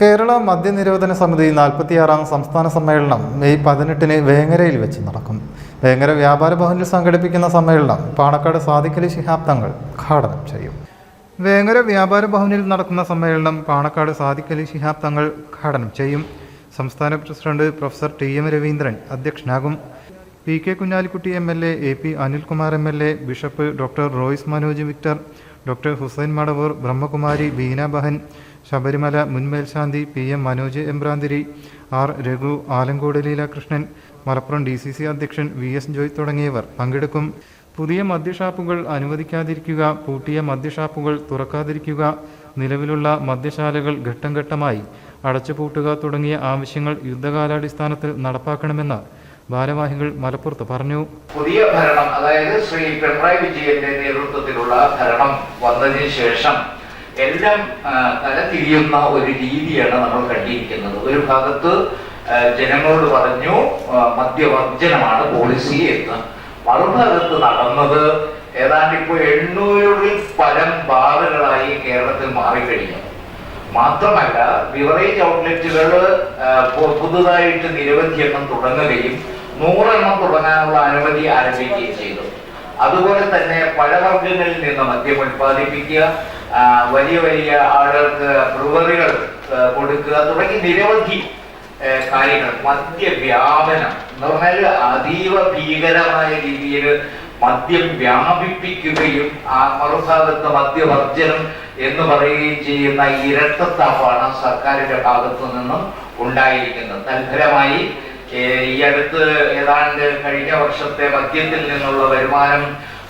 കേരള മദ്യനിരോധന സമിതി നാൽപ്പത്തിയാറാം സംസ്ഥാന സമ്മേളനം മെയ് പതിനെട്ടിന് വേങ്ങരയിൽ വെച്ച് നടക്കും. വേങ്ങര വ്യാപാര ഭവനിൽ സംഘടിപ്പിക്കുന്ന സമ്മേളനം പാണക്കാട് സാദിഖലി ശിഹാബ് തങ്ങൾ ഉദ്ഘാടനം ചെയ്യും. വേങ്ങര വ്യാപാര ഭവനിൽ നടക്കുന്ന സമ്മേളനം പാണക്കാട് സാദിഖലി ശിഹാബ് തങ്ങൾ ഉദ്ഘാടനം ചെയ്യും. സംസ്ഥാന president professor T M Raveendran അധ്യക്ഷനാകും. P K Kunhalikutty M L A A P Anilkumar M L A bishop doctor Royce Manoj Victor doctor Hussain Madavoor Brahmakumari Beena Behan Sabarimala മുൻ മേൽശാന്തി P M Manoj Embranthiri R Raghu Alankode Leelakrishnan Malappuram D C C അധ്യക്ഷൻ V S Joy തുടങ്ങിയവർ പങ്കെടുക്കും. പുതിയ മദ്യഷാപ്പുകൾ അനുവദിക്കാതിരിക്കുക പൂട്ടിയ മദ്യഷാപ്പുകൾ തുറക്കാതിരിക്കുക നിലവിലുള്ള മദ്യശാലകൾ ഘട്ടം ഘട്ടമായി അടച്ചുപൂട്ടുക തുടങ്ങിയ ആവശ്യങ്ങൾ യുദ്ധകാലാടിസ്ഥാനത്തിൽ നടപ്പാക്കണമെന്ന് ഭാരവാഹികൾ മലപ്പുറത്ത് പറഞ്ഞു. പുതിയ ഭരണം അതായത് ശ്രീ പിണറായി വിജയന്റെ നേതൃത്വത്തിലുള്ള ഭരണം വന്നതിന് ശേഷം എല്ലാം തലതിരിയുന്ന ഒരു രീതിയാണ് നമ്മൾ കണ്ടിരിക്കുന്നത്. ഒരു ഭാഗത്ത് ജനങ്ങളോട് പറഞ്ഞു മദ്യവർജനമാണ് പോളിസി എന്ന്. മറുഭാഗത്ത് നടന്നത് ഏതാണ്ട് ഇപ്പോൾ എണ്ണൂറിൽ പരം ബാറുകളായി കേരളത്തിൽ മാറിക്കഴിഞ്ഞു. മാത്രമല്ല ബിവറേജ് ഔട്ട്ലെറ്റുകൾ പുതുതായിട്ട് നിരവധി എണ്ണം തുടങ്ങുകയും നൂറെണ്ണം തുടങ്ങാനുള്ള അനുമതി ആരംഭിക്കുകയും ചെയ്തു. അതുപോലെ തന്നെ പഴവർഗങ്ങളിൽ നിന്ന് മദ്യം ഉൽപ്പാദിപ്പിക്കുക വലിയ വലിയ ആളുകൾക്ക് ബ്രുവറികൾ കൊടുക്കുക തുടങ്ങി നിരവധി കാര്യങ്ങൾ. മദ്യവ്യാപനം. എന്ന് പറഞ്ഞാൽ അതീവ ഭീകരമായ രീതിയിൽ മദ്യം വ്യാപിപ്പിക്കുകയും ആ മറുഭാഗത്ത് മദ്യവർജനം എന്ന് പറയുകയും ചെയ്യുന്ന ഇരട്ടത്താപ്പാണ് സർക്കാരിന്റെ ഭാഗത്തു നിന്നും ഉണ്ടായിരിക്കുന്നത്. തൽഫലമായി ഈ അടുത്ത് ഏതാണ്ട് കഴിഞ്ഞ വർഷത്തെ മദ്യത്തിൽ നിന്നുള്ള വരുമാനം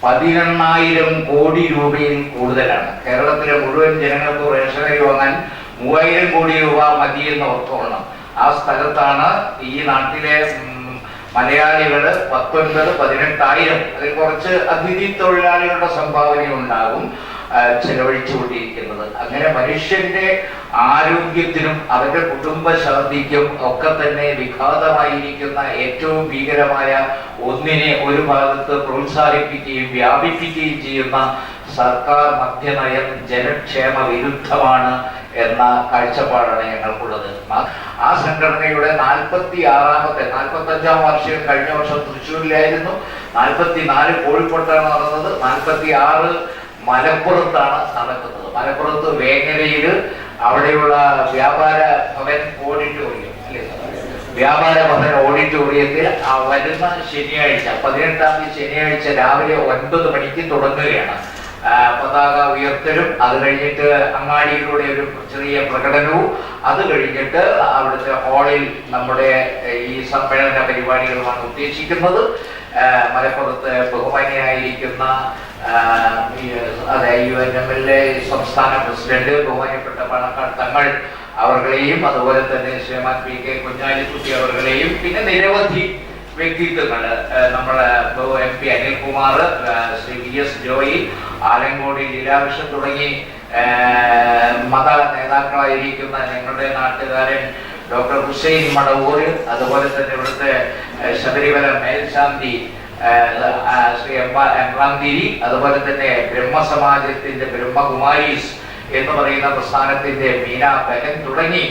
പതിനെണ്ണായിരം കോടി രൂപയിൽ കൂടുതലാണ്. കേരളത്തിലെ മുഴുവൻ ജനങ്ങൾക്ക് റേഷനറി വാങ്ങാൻ മൂവായിരം കോടി രൂപ മതി എന്ന് ഓർത്തോളണം ആ സ്ഥലത്താണ് ഈ നാട്ടിലെ മലയാളികൾ പത്തൊൻപത് പതിനെട്ടായിരം അതിൽ കുറച്ച് അതിഥി തൊഴിലാളികളുടെ സംഭാവന ഉണ്ടാകും ചെലവഴിച്ചുകൊണ്ടിരിക്കുന്നത്. അങ്ങനെ മനുഷ്യന്റെ ആരോഗ്യത്തിനും അവരുടെ കുടുംബശാന്തിക്കും ഒക്കെ തന്നെ വിഘാതമായിരിക്കുന്ന ഏറ്റവും ഭീകരമായ ഒന്നിനെ ഒരു ഭാഗത്ത് പ്രോത്സാഹിപ്പിക്കുകയും വ്യാപിപ്പിക്കുകയും ചെയ്യുന്ന സർക്കാർ മദ്യനയം ജനക്ഷേമ വിരുദ്ധമാണ് എന്ന കാഴ്ചപ്പാടാണ് ഞങ്ങൾക്കുള്ളത്. ആ സംഘടനയുടെ നാൽപ്പത്തി ആറാമത്തെ നാൽപ്പത്തി അഞ്ചാം വാർഷികം കഴിഞ്ഞ വർഷം തൃശ്ശൂരിലായിരുന്നു. നാൽപ്പത്തി നാല് കോഴിക്കോട്ടാണ് നടന്നത്. നാൽപ്പത്തി ആറ് മലപ്പുറത്താണ് നടക്കുന്നത്. മലപ്പുറത്ത് വേങ്ങരയിൽ അവിടെയുള്ള വ്യാപാര ഭവൻ ഓഡിറ്റോറിയം അല്ലേ? വ്യാപാര ഭവൻ ഓഡിറ്റോറിയത്തിൽ ആ വരുന്ന ശനിയാഴ്ച പതിനെട്ടാം തീയതി ശനിയാഴ്ച രാവിലെ ഒൻപത് മണിക്ക് തുടങ്ങുകയാണ്. പതാക ഉയർത്തലും അത് കഴിഞ്ഞിട്ട് അങ്ങാടിയിലൂടെ ഒരു ചെറിയ പ്രകടനവും അത് കഴിഞ്ഞിട്ട് അവിടുത്തെ ഹാളിൽ നമ്മുടെ ഈ സമ്മേളന പരിപാടികളുമാണ് ഉദ്ദേശിക്കുന്നത്. മലപ്പുറത്ത് ബഹുമാനിയായിരിക്കുന്ന അതെ U N M L A സംസ്ഥാന പ്രസിഡന്റ് ബഹുമാനപ്പെട്ട പണക്കാട് തങ്ങൾ അവരുടെയും അതുപോലെ തന്നെ ശ്രീമാൻ പി കെ കുഞ്ഞാലിക്കുട്ടി അവരുടെയും പിന്നെ നിരവധി വ്യക്തിത്വങ്ങൾ നമ്മുടെ M P Anilkumar Shri V S Joy ആലങ്കോടി Leelakrishnan തുടങ്ങി മത നേതാക്കളായിരിക്കുന്ന ഞങ്ങളുടെ നാട്ടുകാരൻ ഡോക്ടർ ഹുസൈൻ മടവൂർ അതുപോലെ തന്നെ ഇവിടുത്തെ ശബരിമല മേൽശാന്തി ശ്രീ എം- എംറാംഗിരി അതുപോലെ തന്നെ ബ്രഹ്മസമാജത്തിന്റെ ബ്രഹ്മകുമാരീസ് എന്ന് പറയുന്ന പ്രസ്ഥാനത്തിന്റെ മീന ബഹൻ തുടങ്ങി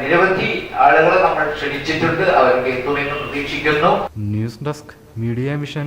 നിരവധി ആളുകളെ നമ്മൾ ക്ഷണിച്ചിട്ടുണ്ട്. അവർക്ക് എത്തുമെന്ന് പ്രതീക്ഷിക്കുന്നു. News desk media mission.